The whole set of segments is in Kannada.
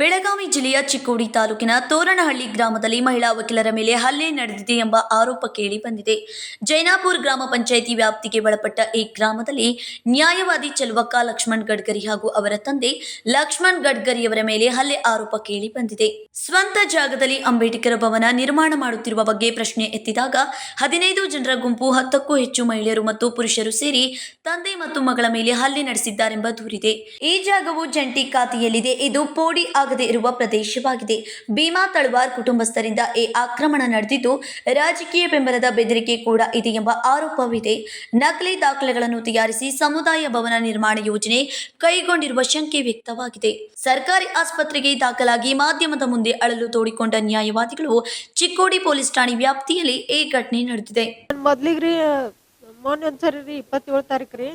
ಬೆಳಗಾವಿ ಜಿಲ್ಲೆಯ ಚಿಕ್ಕೋಡಿ ತಾಲೂಕಿನ ತೋರಣಹಳ್ಳಿ ಗ್ರಾಮದಲ್ಲಿ ಮಹಿಳಾ ವಕೀಲರ ಮೇಲೆ ಹಲ್ಲೆ ನಡೆದಿದೆ ಎಂಬ ಆರೋಪ ಕೇಳಿ ಬಂದಿದೆ. ಜೈನಾಪುರ ಗ್ರಾಮ ಪಂಚಾಯಿತಿ ವ್ಯಾಪ್ತಿಗೆ ಒಳಪಟ್ಟ ಈ ಗ್ರಾಮದಲ್ಲಿ ನ್ಯಾಯವಾದಿ ಚೆಲುವಕ್ಕ ಲಕ್ಷ್ಮಣ್ ಗಡ್ಕರಿ ಹಾಗೂ ಅವರ ತಂದೆ ಲಕ್ಷ್ಮಣ್ ಗಡ್ಕರಿಯವರ ಮೇಲೆ ಹಲ್ಲೆ ಆರೋಪ ಕೇಳಿ ಬಂದಿದೆ. ಸ್ವಂತ ಜಾಗದಲ್ಲಿ ಅಂಬೇಡ್ಕರ್ ಭವನ ನಿರ್ಮಾಣ ಮಾಡುತ್ತಿರುವ ಬಗ್ಗೆ ಪ್ರಶ್ನೆ ಎತ್ತಿದಾಗ ಹದಿನೈದು ಜನರ ಗುಂಪು ಹತ್ತಕ್ಕೂ ಹೆಚ್ಚು ಮಹಿಳೆಯರು ಮತ್ತು ಪುರುಷರು ಸೇರಿ ತಂದೆ ಮತ್ತು ಮಗಳ ಮೇಲೆ ಹಲ್ಲೆ ನಡೆಸಿದ್ದಾರೆಂಬ ದೂರಿದೆ. ಈ ಜಾಗವು ಜಂಟಿ ಖಾತೆಯಲ್ಲಿದೆ. ಇದು ಪೋಡಿ ಆಗದೆ ಇರುವ ಪ್ರದೇಶವಾಗಿದೆ. ಭೀಮಾ ತಳವಾರ್ ಕುಟುಂಬಸ್ಥರಿಂದ ಈ ಆಕ್ರಮಣ ನಡೆದಿದ್ದು, ರಾಜಕೀಯ ಬೆಂಬಲದ ಬೆದರಿಕೆ ಕೂಡ ಇದೆ ಎಂಬ ಆರೋಪವಿದೆ. ನಕಲಿ ದಾಖಲೆಗಳನ್ನು ತಯಾರಿಸಿ ಸಮುದಾಯ ಭವನ ನಿರ್ಮಾಣ ಯೋಜನೆ ಕೈಗೊಂಡಿರುವ ಶಂಕೆ ವ್ಯಕ್ತವಾಗಿದೆ. ಸರ್ಕಾರಿ ಆಸ್ಪತ್ರೆಗೆ ದಾಖಲಾಗಿ ಮಾಧ್ಯಮದ ಮುಂದೆ ಅಳಲು ತೋಡಿಕೊಂಡ ನ್ಯಾಯವಾದಿಗಳು, ಚಿಕ್ಕೋಡಿ ಪೊಲೀಸ್ ಠಾಣೆ ವ್ಯಾಪ್ತಿಯಲ್ಲಿ ಈ ಘಟನೆ ನಡೆದಿದೆ. ಮೊದ್ಲಿಗೆ ರೀ ಮೊನ್ನೆ ಒಂದ್ಸರಿ ರೀ ಇಪ್ಪತ್ತೇಳು ತಾರೀಕು ರೀ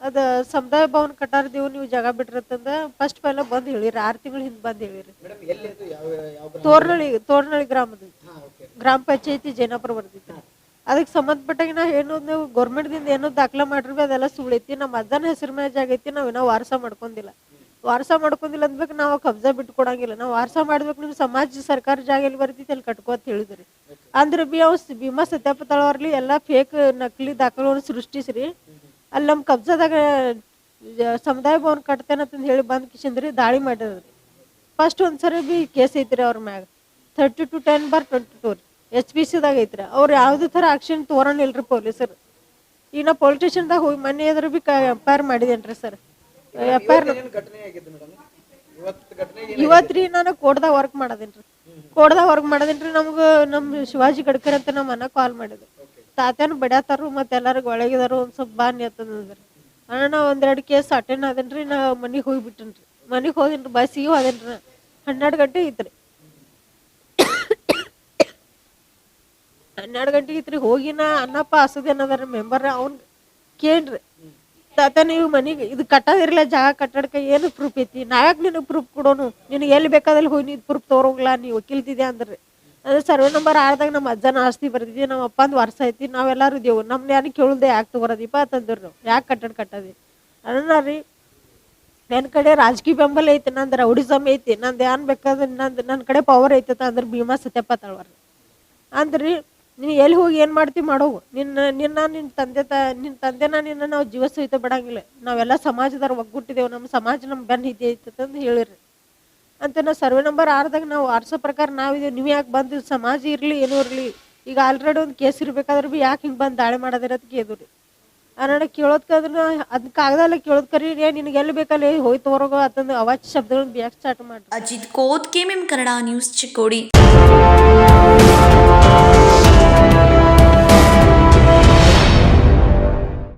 ಅದು ಸಮುದಾಯ ಭವನ ಕಟ್ಟಾರ್ದೇವು ನೀವು ಜಾಗ ಬಿಟ್ರತ್ತಂದ ಫಸ್ಟ್ ಪೈಲ ಬಂದ್ ಹೇಳಿರಿ ಆರ್ ತಿಂಗಳ ಹಿಂದ್ ಬಂದ್ ಹೇಳಿರಿ? ತೋರ್ನಳ್ಳಿ ತೋರ್ನಳ್ಳಿ ಗ್ರಾಮದ ಗ್ರಾಮ ಪಂಚಾಯತಿ ಜೈನಾಪುರ ಬರ್ದಿತ್ತು ಅದಕ್ಕೆ ಸಂಬಂಧಪಟ್ಟಾಗ ನಾ ಏನು ನೀವು ಗೌರ್ಮೆಂಟ್ದಿಂದ ಏನೋ ದಾಖಲೆ ಮಾಡಿರ್ಬಿ ಅದೆಲ್ಲ ಸುಳ್ಳೈತಿ ನಮ್ಮ ಅಜ್ಜನ ಹೆಸರು ಮ್ಯಾಜ್ ಆಗೈತಿ ನಾವು ಏನೋ ವಾರಸ ಮಾಡ್ಕೊಂಡಿಲ್ಲ. ವಾರಸ ಮಾಡ್ಕೊಂಡಿಲ್ಲ ಅಂದ್ಬೇಕು ನಾವು ಕಬ್ಜಾ ಬಿಟ್ಟು ಕೊಡಂಗಿಲ್ಲ. ನಾವು ವಾರಸ ಮಾಡ್ಬೇಕು ನಿಮ್ಮ ಸಮಾಜ ಸರ್ಕಾರ ಜಾಗ ಎಲ್ಲಿ ಬರ್ತೈತಿ ಅಲ್ಲಿ ಕಟ್ಕೋ ಅಂತ ಹೇಳಿದ್ರಿ. ಅಂದ್ರೆ ಬಿ ಅವ್ ಭೀಮಾ ಸತ್ಯಪತಳವರ್ಲಿ ಎಲ್ಲ ಫೇಕ್ ನಕಲಿ ದಾಖಲೆಗಳನ್ನು ಸೃಷ್ಟಿಸ್ರಿ. ಅಲ್ಲಿ ನಮ್ಮ ಕಬ್ಜಾದಾಗ ಸಮುದಾಯ ಭವನ ಕಟ್ತೇನೆ ಅಂತಂದು ಹೇಳಿ ಬಂದು ಕಿಶಂದ್ರಿ ದಾಳಿ ಮಾಡಿದ್ರಿ. ಫಸ್ಟ್ ಒಂದ್ಸರಿ ಬಿ ಕೇಸ್ ಐತ್ರಿ ಅವ್ರ ಮ್ಯಾಗ. Thirty two ten bar twenty two H P ಸಿದಾಗ ಐತ್ರಿ. ಅವ್ರು ಯಾವುದೇ ಥರ ಆಕ್ಷನ್ ತೋರಣಿಲ್ರಿ ಪೊಲೀಸರು ಈಗ ನಾ ಪೊಲೀಸ್ ಸ್ಟೇಷನ್ದಾಗ ಹೋಗಿ ಮನೆ ಎದುರು ಬಿ ಎಫ್ ಐ ಆರ್ ಮಾಡಿದೇನ್ರಿ ಸರ್. ಎಫ್ ಐ ಆರ್ ರೀ ನಾನು ಕೋಡ್ದಾಗ ವರ್ಕ್ ಮಾಡೋದೇನ್ರಿ. ಕೋಡ್ದಾಗ ವರ್ಕ್ ಮಾಡೋದೇನ್ರಿ ನಮ್ಗೆ ನಮ್ಮ ಶಿವಾಜಿ ಗಡ್ಕರ್ ಅಂತ ನಮ್ಮ ಅನ್ನ ಕಾಲ್ ಮಾಡಿದ್ರು. ತಾತ್ಯಾನು ಬಡ್ಯಾತಾರು ಮತ್ತೆ ಎಲ್ಲರಿಗೂ ಒಳಗಿದಾರು ಒಂದು ಸ್ವಲ್ಪ ಬಾ ಅಂತಂದ್ರಿ ಅಣ್ಣ, ಒಂದೆರಡು ಕೇಸ್ ಅಟೆಂಡ್ ಆದೇನ್ರಿ, ನಾ ಮನೆಗೆ ಹೋಗ್ಬಿಟ್ಟೇನ್ರಿ. ಮನೆಗೆ ಹೋದೇನ್ರಿ ಬಸ್ಸಿಗೆ ಹೋದೇನ್ರಿ ಹನ್ನೆರಡು ಗಂಟೆ ಇತ್ರಿ. ಹನ್ನೆರಡು ಗಂಟೆಗೆ ಇತ್ರಿ ಹೋಗಿನ ನಾ ಅನ್ನಪ್ಪ ಹಸದೇನದಾರ ಮೆಂಬರ್ ಅವ್ನ್ ಕೇಳ್ರಿ. ತಾತ, ನೀವು ಮನೆಗೆ, ಇದು ಕಟ್ಟೋದಿರಲ್ಲ ಜಾಗ ಕಟ್ಟಡಕ್ಕೆ ಏನು ಪ್ರೂಫ್ ಐತಿ? ನಾ ಯಾಕೆ ನಿನಗೆ ಪ್ರೂಫ್ ಕೊಡೋನು. ನಿನಗೆ ಎಲ್ಲಿ ಬೇಕಾದಲ್ಲಿ ಹೋಗಿ ನೀನು ಪ್ರೂಫ್ ತೋರೋಗ್ಲಾ ನೀವು ವಕೀಲ್ತಿದ್ಯಾ ಅಂದ್ರಿ. ಅದೇ ಸರ್ವೆ ನಂಬರ್ ಆರ್ದಾಗ ನಮ್ಮ ಅಜ್ಜನ ಆಸ್ತಿ ಬರ್ತಿದ್ವಿ ನಮ್ಮ ಅಪ್ಪಂದು ವರ್ಷ ಐತಿ, ನಾವೆಲ್ಲರೂ ಇದೇವು ನಮ್ನ ಯಾರು ಕೇಳುದೇ ಯಾಕೆ ತಗೋರದಿಪ್ಪ ಅಂತಂದ್ರು ಯಾಕೆ ಕಟ್ಟಡ ಕಟ್ಟದಿ? ಅಣ್ಣ ನನ್ನ ಕಡೆ ರಾಜಕೀಯ ಬೆಂಬಲ ಐತಿ, ನಂದು ರೌಡಿಸಮ್ ಐತಿ, ನಂದು ಏನ್ ಬೇಕಾದ್ರೆ ನಂದು ನನ್ನ ಕಡೆ ಪವರ್ ಐತತ ಅಂದ್ರೆ ಭೀಮಾ ಸತ್ಯಪ್ಪ ತಳವಾರ. ಅಂದ್ರಿ ನೀನು ಎಲ್ಲಿ ಹೋಗಿ ಏನು ಮಾಡ್ತಿ ಮಾಡೋವು ನಿನ್ನ ನಿನ್ನ ನಿನ್ನ ತಂದೆ ತ ನಿನ್ನ ತಂದೆನ ನಿನ್ನ ನಾವು ಜೀವ ಸಹಿತ ಬಿಡಂಗಿಲ್ಲ. ನಾವೆಲ್ಲ ಸಮಾಜದವ್ರು ಒಗ್ಗುಟ್ಟಿದ್ದೇವೆ ನಮ್ಮ ಸಮಾಜ ನಮ್ಮ ಬೆನ್ನ ಹಿಡಿ ಅಂತ ಹೇಳಿರಿ. ಅಂತ ನಾವು ಸರ್ವೆ ನಂಬರ್ ಆರ್ದಾಗ ನಾವು ಆರಿಸೋ ಪ್ರಕಾರ ನಾವಿದೇವೆ. ನೀವು ಯಾಕೆ ಬಂದು ಸಮಾಜ ಇರಲಿ, ಏನೂ ಇರಲಿ, ಈಗ ಆಲ್ರೆಡಿ ಒಂದು ಕೇಸ್ ಇರಬೇಕಾದ್ರೆ ಭೀ ಯಾಕೆ ಹಿಂಗೆ ಬಂದು ದಾಳಿ ಮಾಡೋದಿರತ್ ಕೇಳಿದ್ರಿ ಅಣ್ಣ ಕೇಳೋದ್ಕಂದ್ರೆ ಅದ್ ಕಾಗದಲ್ಲ ಕೇಳೋದ್ ಕರಿ ನಿನಗೆ ಎಲ್ಲಿ ಬೇಕಲ್ಲಿ ಹೋಯ್ತು ತೋರೋಗೋ ಅಂತಂದು ಅವಾಜ್ ಶಬ್ದಗಳನ್ನ ಬ್ಯಾಕ್ ಸ್ಟಾರ್ಟ್ ಮಾಡಿ ಅಜಿತ್ ಕೋತ್ ಕೆಎಂಎಂ ಕನ್ನಡ ನ್ಯೂಸ್ ಚಿಕ್ಕೋಡಿ.